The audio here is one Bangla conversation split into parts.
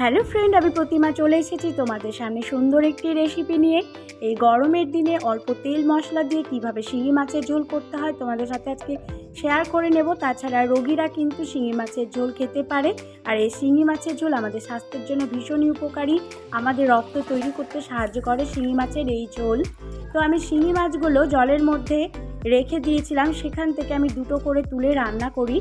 হ্যালো ফ্রেন্ড, আমি প্রতিমা চলে এসেছি তোমাদের সামনে সুন্দর একটি রেসিপি নিয়ে। এই গরমের দিনে অল্প তেল মশলা দিয়ে কীভাবে শিঙি মাছের ঝোল করতে হয় তোমাদের সাথে আজকে শেয়ার করে নেব। তাছাড়া রোগীরা কিন্তু শিঙি মাছের ঝোল খেতে পারে আর এই শিঙি মাছের ঝোল আমাদের স্বাস্থ্যের জন্য ভীষণই উপকারী। আমাদের রক্ত তৈরি করতে সাহায্য করে শিঙি মাছের এই ঝোল। তো আমি শিঙি মাছগুলো জলের মধ্যে রেখে দিয়েছিলাম, সেখান থেকে আমি দুটো করে তুলে রান্না করি।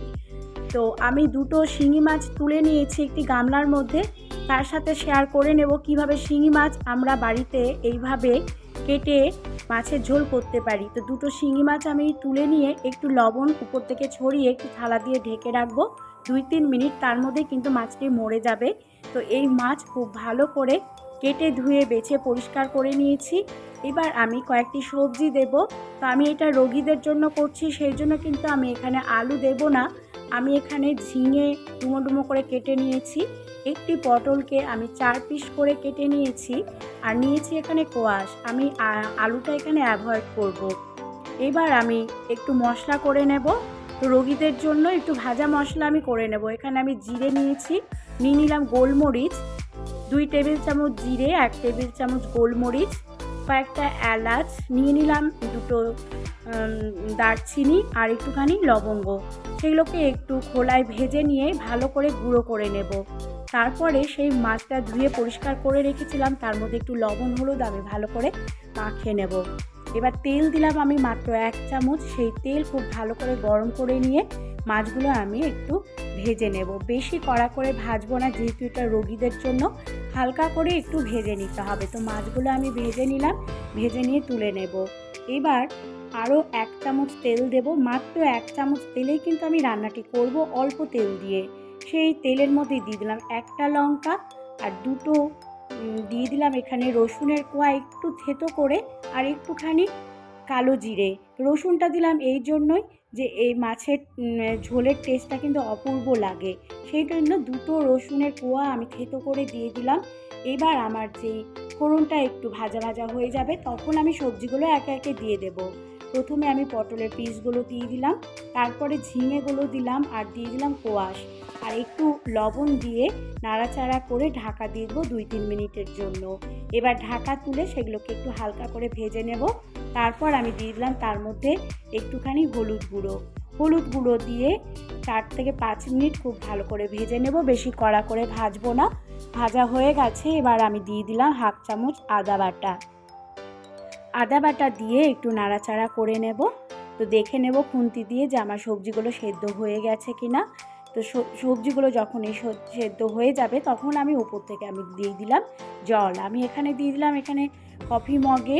তো আমি দুটো শিঙি মাছ তুলে নিয়েছি একটি গামলার মধ্যে। তার সাথে শেয়ার করে নেব কীভাবে শিঙি মাছ আমরা বাড়িতে এইভাবে কেটে মাছের ঝোল করতে পারি। তো দুটো শিঙি মাছ আমি তুলে নিয়ে একটু লবণ উপর থেকে ছড়িয়ে একটু থালা দিয়ে ঢেকে রাখব। দুই তিন মিনিট তার মধ্যে কিন্তু মাছটি মরে যাবে। তো এই মাছ খুব ভালো করে কেটে ধুয়ে বেছে পরিষ্কার করে নিয়েছি। এবার আমি কয়েকটি সবজি দেব। তো আমি এটা রোগীদের জন্য করছি, সেই জন্য কিন্তু আমি এখানে আলু দেব না। আমি এখানে ঝিঙে ডুমো ডুমো করে কেটে নিয়েছি। একটি পটলকে আমি চার পিস করে কেটে নিয়েছি আর নিয়েছি এখানে কোয়াশ। আমি আলুটা এখানে অ্যাভয়েড করব। এবার আমি একটু মশলা করে নেব। রোগীদের জন্য একটু ভাজা মশলা আমি করে নেব। এখানে আমি জিরে নিয়েছি, নিয়ে নিলাম গোলমরিচ, দুই টেবিল চামচ জিরে, এক টেবিল চামচ গোলমরিচ, কয়েকটা এলাচ, নিয়ে নিলাম দুটো দারচিনি আর একটুখানি লবঙ্গ। সেগুলোকে একটু খোলায় ভেজে নিয়ে ভালো করে গুঁড়ো করে নেব। তারপরে সেই মাছটা ধুয়ে পরিষ্কার করে রেখেছিলাম। তার মধ্যে একটু লবণ, হলুদ, আমি ভালো করে মাখিয়ে নেব। এবার তেল দিলাম আমি মাত্র এক চামচ। সেই তেল খুব ভালো করে গরম করে নিয়ে মাছগুলো আমি একটু ভেজে নেব। বেশি কড়া করে ভাজবো না, যেহেতু এটা রোগীদের জন্য। হালকা করে একটু ভেজে নিতে হবে। তো মাছগুলো আমি ভেজে নিলাম, ভেজে নিয়ে তুলে নেব। এবার আরও এক চামচ তেল দেব। মাত্র এক চামচ তেলেই কিন্তু আমি রান্নাটি করব, অল্প তেল দিয়ে। সেই তেলের মধ্যে দিয়ে দিলাম একটা লঙ্কা আর দুটো দিয়ে দিলাম এখানে রসুনের কোয়া একটু থেতো করে আর একটুখানি কালো জিরে। রসুনটা দিলাম এই জন্যই যে এই মাছের ঝোলের টেস্টটা কিন্তু অপূর্ব লাগে। সেই জন্য দুটো রসুনের কোয়া আমি থেতো করে দিয়ে দিলাম। এবার আমার যেই ফোড়নটা একটু ভাজা ভাজা হয়ে যাবে তখন আমি সবজিগুলো একে একে দিয়ে দেব। প্রথমে আমি পটলের পিসগুলো দিয়ে দিলাম, তারপরে ঝিঙেগুলো দিলাম আর দিয়ে দিলাম কোয়াশ। আর একটু লবণ দিয়ে নাড়াচাড়া করে ঢাকা দিয়ে দেবো দুই তিন মিনিটের জন্য। এবার ঢাকা তুলে সেগুলোকে একটু হালকা করে ভেজে নেব। তারপর আমি দিয়ে দিলাম তার মধ্যে একটুখানি হলুদ গুঁড়ো। হলুদ গুঁড়ো দিয়ে চার থেকে পাঁচ মিনিট খুব ভালো করে ভেজে নেব, বেশি কড়া করে ভাজবো না। ভাজা হয়ে গেছে, এবার আমি দিয়ে দিলাম হাফ চামচ আদা বাটা। আদা বাটা দিয়ে একটু নাড়াচাড়া করে নেব। তো দেখে নেব খুন্তি দিয়ে যে আমার সবজিগুলো সেদ্ধ হয়ে গেছে কিনা। তো সবজিগুলো যখন এই সেদ্ধ হয়ে যাবে, তখন আমি উপর থেকে আমি দিয়ে দিলাম জল। আমি এখানে দিয়ে দিলাম এখানে কফি মগে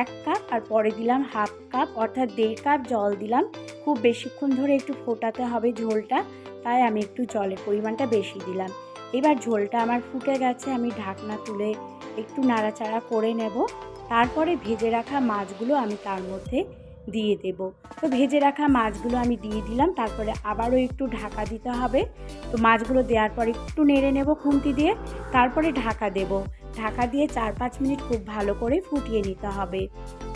এক কাপ আর পরে দিলাম হাফ কাপ অর্থাৎ দেড় কাপ জল দিলাম। খুব বেশিক্ষণ ধরে একটু ফোটাতে হবে ঝোলটা, তাই আমি একটু জলের পরিমাণটা বেশি দিলাম। এবার ঝোলটা আমার ফুটে গেছে, আমি ঢাকনা তুলে একটু নাড়াচাড়া করে নেব। তারপরে ভেজে রাখা মাছগুলো আমি তার মধ্যে দিয়ে দেব। তো ভেজে রাখা মাছগুলো আমি দিয়ে দিলাম, তারপরে আবারও একটু ঢাকা দিতে হবে। তো মাছগুলো দেওয়ার পর একটু নেড়ে নেব খুন্তি দিয়ে, তারপরে ঢাকা দেব। ঢাকা দিয়ে চার পাঁচ মিনিট খুব ভালো করে ফুটিয়ে নিতে হবে।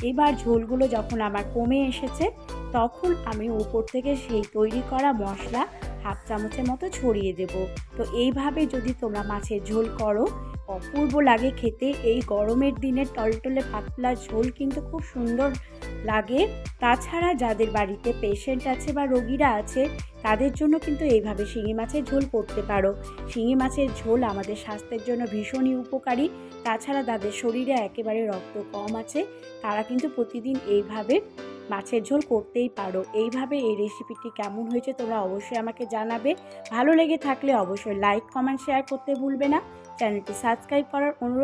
এবার ঝোলগুলো যখন আমার কমে এসেছে, তখন আমি উপর থেকে সেই তৈরি করা মশলা হাফ চামচের মতো ছড়িয়ে দেব। তো এইভাবে যদি তোমরা মাছের ঝোল করো, অপূর্ব লাগে খেতে। এই গরমের দিনে টলটলে পাতলা ঝোল কিন্তু খুব সুন্দর লাগে। তাছাড়া যাদের বাড়িতে পেশেন্ট আছে বা রোগীরা আছে, তাদের জন্য কিন্তু এইভাবে শিঙি মাছের ঝোল করতে পারো। শিঙি মাছের ঝোল আমাদের স্বাস্থ্যের জন্য ভীষণই উপকারী। তাছাড়া তাদের শরীরে একেবারে রক্ত কম আছে, তারা কিন্তু প্রতিদিন এইভাবে মাছের ঝোল করতেই পারো। এইভাবে এই রেসিপিটি কেমন হয়েছে তোমরা অবশ্যই আমাকে জানাবে। ভালো লেগে থাকলে অবশ্যই লাইক কমেন্ট শেয়ার করতে ভুলবে না। চ্যানেলটি সাবস্ক্রাইব করার অনুরোধ